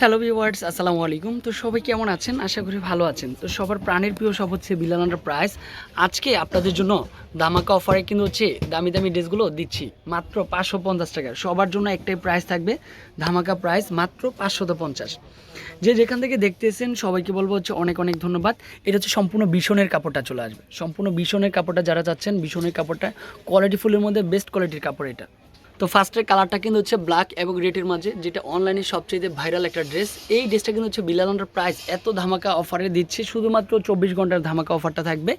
Hello viewers আসসালামু আলাইকুম। তো সবাই কেমন আছেন? আশা করি ভালো আছেন। তো সবার প্রাণের প্রিয় সব হচ্ছে বিলানার প্রাইস আজকে আপনাদের জন্য দামাকা অফারে কিন্তু হচ্ছে দামি দামি ড্রেসগুলো দিচ্ছি। মাত্র পাঁচশো পঞ্চাশ টাকা। সবার জন্য একটাই প্রাইস থাকবে ধামাকা প্রাইস মাত্র পাঁচশত পঞ্চাশ। যে যেখান থেকে দেখতেছেন, সবাইকে বলব হচ্ছে অনেক অনেক ধন্যবাদ। এটা হচ্ছে সম্পূর্ণ বিশনের কাপড়টা চলে আসবে। সম্পূর্ণ বিশনের কাপড়টা যারা চাচ্ছেন বিশনের কাপড়টা। কোয়ালিটি ফুলের মধ্যে বেস্ট কোয়ালিটির কাপড় এটা। তো ফার্স্টের কালারটা কিন্তু হচ্ছে ব্ল্যাক এবং রেডের মাঝে, যেটা অনলাইনে সবচেয়ে ভাইরাল একটা ড্রেস এই ড্রেসটা কিন্তু হচ্ছে বিলালন্ডার প্রাইস এত ধামাকা অফারে দিচ্ছে, শুধুমাত্র চব্বিশ ঘণ্টার ধামাকা অফারটা থাকবে।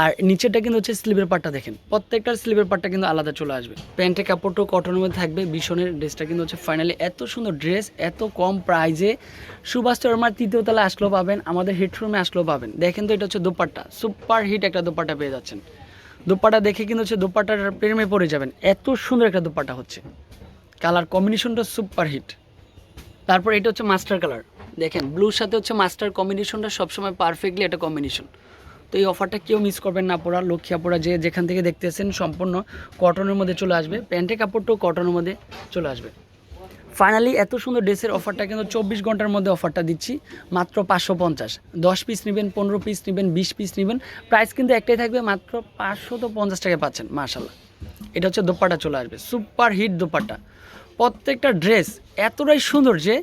আর নিচেরটা কিন্তু হচ্ছে স্লিভের পার্টটা দেখেন প্রত্যেকটার স্লিভের পার্টটা কিন্তু আলাদা চলে আসবে। প্যান্টের কাপড়টাও কটনের মধ্যে থাকবে, ভীষণের ড্রেসটা কিন্তু হচ্ছে ফাইনালি এত সুন্দর ড্রেস এত কম প্রাইজে সুভাষ চর্মার তৃতীয় তলায় আসলেও পাবেন, আমাদের হেডরুমে আসলেও পাবেন। দেখেন তো এটা হচ্ছে দোপাট্টা সুপার হিট একটা দোপাট্টা পেয়ে যাচ্ছেন। দোপাটা দেখে কিন্তু হচ্ছে দোপাটার প্রেমে পড়ে যাবেন। এত সুন্দর একটা দোপাটা হচ্ছে। কালার কম্বিনেশনটা সুপার হিট। তারপর এটা হচ্ছে মাস্টার কালার। দেখেন, ব্লুর সাথে হচ্ছে মাস্টার কম্বিনেশনটা সবসময় পারফেক্টলি একটা কম্বিনেশন। তো এই অফারটা কেউ মিস করবেন না পড়া লক্ষ্মী পড়া যে যেখান থেকে দেখতেছেন, সম্পূর্ণ কটনের মধ্যে চলে আসবে। প্যান্টের কাপড়টাও কটনের মধ্যে চলে আসবে। ফাইনালি এত সুন্দর ড্রেসের অফারটা কিন্তু চব্বিশ ঘণ্টার মধ্যে অফারটা দিচ্ছি, মাত্র পাঁচশো পঞ্চাশ। দশ পিস নেবেন, পনেরো পিস নেবেন, বিশ পিস নেবেন প্রাইস কিন্তু একটাই থাকবে, মাত্র পাঁচশো তো পঞ্চাশ টাকা পাচ্ছেন মার্শাল্লাহ এটা হচ্ছে দোপাটা চলে আসবে সুপার হিট দোপাটা প্রত্যেকটা ড্রেস এতটাই সুন্দর যে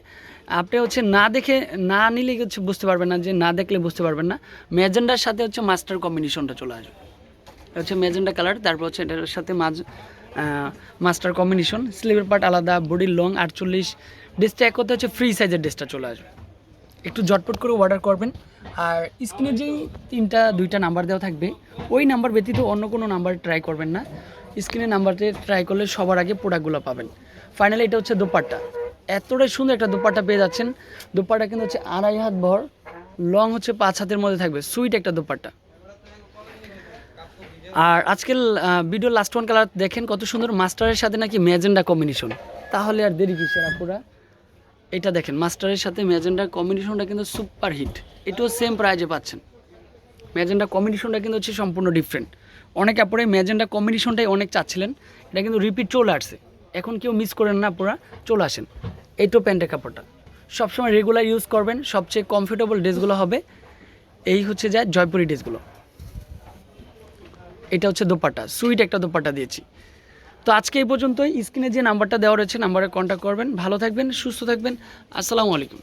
আপনি হচ্ছে না দেখে, না নিলে হচ্ছে বুঝতে পারবেন না যে না দেখলে বুঝতে পারবেন না। ম্যাজেন্ডার সাথে হচ্ছে মাস্টার কম্বিনেশনটা চলে আসবে। হচ্ছে ম্যাজেন্ডা কালার তারপর হচ্ছে এটার সাথে মাঝ মাস্টার কম্বিনেশন স্লিভের পার্ট আলাদা বডির লং আটচল্লিশ। ড্রেসটা এক কথা হচ্ছে ফ্রি সাইজের ড্রেসটা চলে আসবে। একটু জটপট করে অর্ডার করবেন। আর স্ক্রিনে যেই তিনটা, দুইটা নাম্বার দেওয়া থাকবে, ওই নাম্বার ব্যতীত অন্য কোনো নাম্বার ট্রাই করবেন না। স্ক্রিনে নাম্বারতে ট্রাই করলে সবার আগে প্রোডাক্টগুলো পাবেন। ফাইনালি এটা হচ্ছে দোপাট্টা। এতটাই সুন্দর একটা দোপাট্টা পেয়ে যাচ্ছেন। দোপাট্টা কিন্তু হচ্ছে আড়াই হাত ভর লং হচ্ছে পাঁচ হাতের মধ্যে থাকবে। সুইট একটা দোপাট্টা। আর আজকের ভিডিও লাস্ট ওয়ান কালার দেখেন কত সুন্দর। মাস্টারের সাথে নাকি ম্যাজেন্ডা কম্বিনেশন তাহলে আর দেরি কিসের আপুরা? এটা দেখেন মাস্টারের সাথে ম্যাজেন্ডার কম্বিনেশনটা কিন্তু সুপার হিট এটাও সেম প্রাইজে পাচ্ছেন। ম্যাজেন্ডা কম্বিনেশনটা কিন্তু হচ্ছে সম্পূর্ণ ডিফারেন্ট অনেক আপুরে ম্যাজেন্ডা কম্বিনেশনটাই অনেক চাচ্ছিলেন। এটা কিন্তু রিপিট চলে আসছে। এখন কেউ মিস করেন না পুরা চলে আসেন। এইটাও প্যান্টের কাপড়টা। সবসময় রেগুলার ইউজ করবেন, সবচেয়ে কমফোর্টেবল ড্রেসগুলো হবে। এই হচ্ছে যা জয়পুরি ড্রেসগুলো এটা হচ্ছে দোপাটা সুইট একটা দোপাটা দিয়েছি। তো আজকে এই পর্যন্তই। স্ক্রিনে যে নাম্বারটা দেওয়া রয়েছে, নাম্বারে কন্ট্যাক্ট করবেন। ভালো থাকবেন, সুস্থ থাকবেন। আসসালামু আলাইকুম।